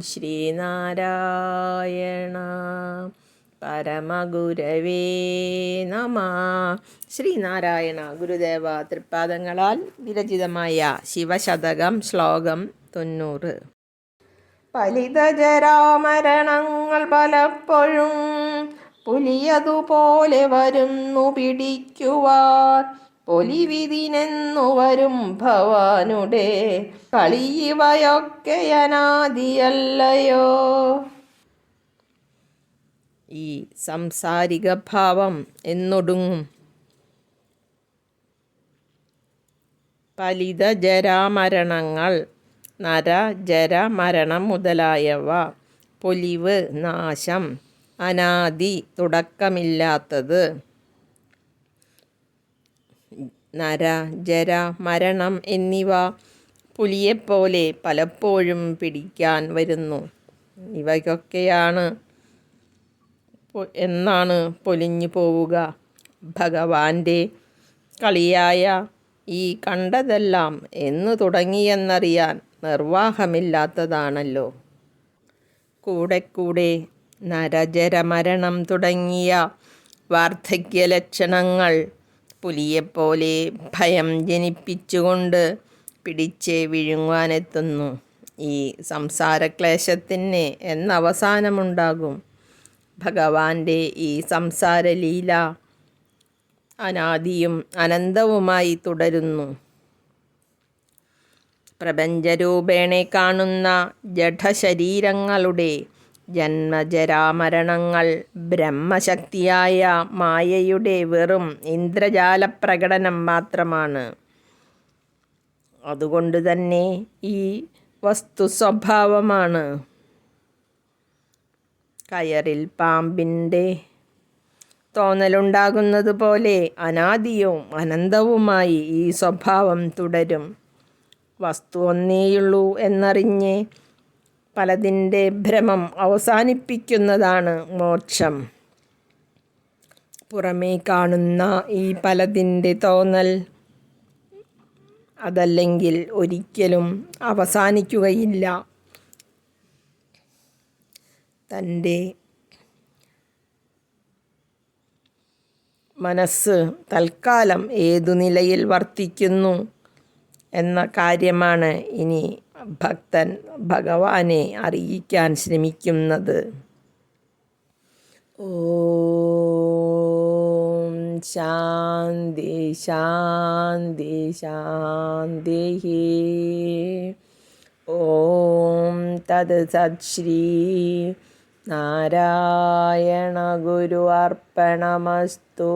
ശ്രീനാരായണ. പരമഗുരവേ നമ. ശ്രീനാരായണ ഗുരുദേവ തൃപ്പാദങ്ങളാൽ വിരചിതമായ ശിവശതകം ശ്ലോകം തൊണ്ണൂറ്. ഫലിതജരാമരണങ്ങൾ പലപ്പോഴും പുലിയതുപോലെ വരുന്നു പിടിക്കുവാൻ. പൊലിവിതിനെന്നു വരും ഭവാനുടെ കളിയിവയൊക്കെ അനാദിയല്ലയോ? ഈ സംസാരിക ഭാവം എന്നൊടുങ്ങും. പലിത ജരാമരണങ്ങൾ നര ജര മരണം മുതലായവ പൊലിവ് നാശം അനാദി തുടക്കമില്ലാത്തത്. നര ജര മരണം എന്നിവ പുലിയെപ്പോലെ പലപ്പോഴും പിടിക്കാൻ വരുന്നു. ഇവയ്ക്കൊക്കെയാണ് എന്നാണ് പൊലിഞ്ഞു പോവുക. ഭഗവാന്റെ കളിയായ ഈ കണ്ടതെല്ലാം എന്ന് തുടങ്ങിയെന്നറിയാൻ നിർവാഹമില്ലാത്തതാണല്ലോ. കൂടെ കൂടെ നരജരമരണം തുടങ്ങിയ വാർദ്ധക്യ ലക്ഷണങ്ങൾ പുലിയെപ്പോലെ ഭയം ജനിപ്പിച്ചുകൊണ്ട് പിടിച്ച് വിഴുങ്ങുവാനെത്തുന്നു. ഈ സംസാരക്ലേശത്തിന് എന്നവസാനമുണ്ടാകും. ഭഗവാന്റെ ഈ സംസാരലീല അനാദിയും അനന്തവുമായി തുടരുന്നു. പ്രപഞ്ചരൂപേണെ കാണുന്ന ജഡശരീരങ്ങളുടെ ജന്മജരാമരണങ്ങൾ ബ്രഹ്മശക്തിയായ മായയുടെ വെറും ഇന്ദ്രജാല പ്രകടനം മാത്രമാണ്. അതുകൊണ്ട് തന്നെ ഈ വസ്തു സ്വഭാവമാണ് കയറിൽ പാമ്പിന്റെ തോന്നലുണ്ടാകുന്നത് പോലെ അനാദിയും അനന്തവുമായി ഈ സ്വഭാവം തുടരും. വസ്തു ഒന്നേയുള്ളൂ എന്നറിഞ്ഞ് പലതിന്റെ ഭ്രമം അവസാനിപ്പിക്കുന്നതാണ് മോക്ഷം. പുറമേ കാണുന്ന ഈ പലതിന്റെ തോന്നൽ അതല്ലെങ്കിൽ ഒരിക്കലും അവസാനിക്കുകയില്ല. തന്റെ മനസ്സ് തൽക്കാലം ഏതു നിലയിൽ വർത്തിക്കുന്നു എന്ന കാര്യമാണ് ഇനി ഭക്തൻ ഭഗവാനെ അറിയിക്കാൻ ശ്രമിക്കുന്നത്. ഓം ശാന്തി ശാന്തി ശാന്തി ഓം തത് സത് ശ്രീ നാരായണ ഗുരു അർപ്പണമസ്തു.